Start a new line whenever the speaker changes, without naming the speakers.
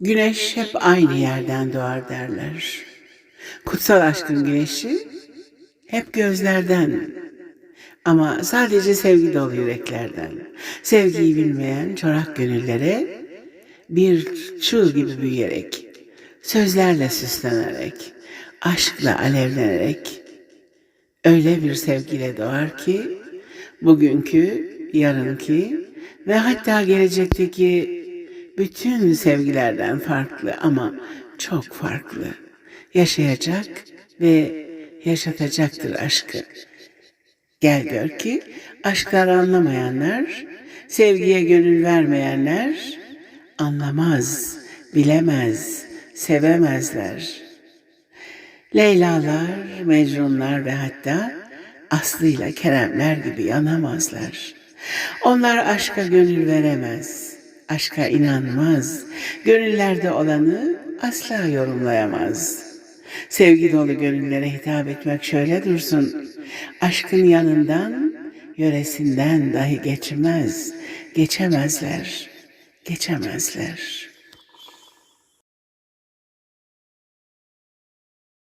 Güneş hep aynı yerden doğar derler. Kutsal aşkın güneşi hep gözlerden ama sadece sevgi dolu yüreklerden. Sevgiyi bilmeyen çorak gönüllere bir çığ gibi büyüyerek, sözlerle süslenerek, aşkla alevlenerek öyle bir sevgiyle doğar ki bugünkü, yarınki ve hatta gelecekteki bütün sevgilerden farklı ama çok farklı. Yaşayacak ve yaşatacaktır aşkı. Gel gör ki aşkları anlamayanlar, sevgiye gönül vermeyenler anlamaz, bilemez, sevemezler. Leylalar, Mecnunlar ve hatta Aslı ile Keremler gibi yanamazlar. Onlar aşka gönül veremez, aşka inanmaz, gönüllerde olanı asla yorumlayamaz. Sevgi dolu gönüllere hitap etmek şöyle dursun, aşkın yanından, yöresinden dahi geçmez, geçemezler, geçemezler.''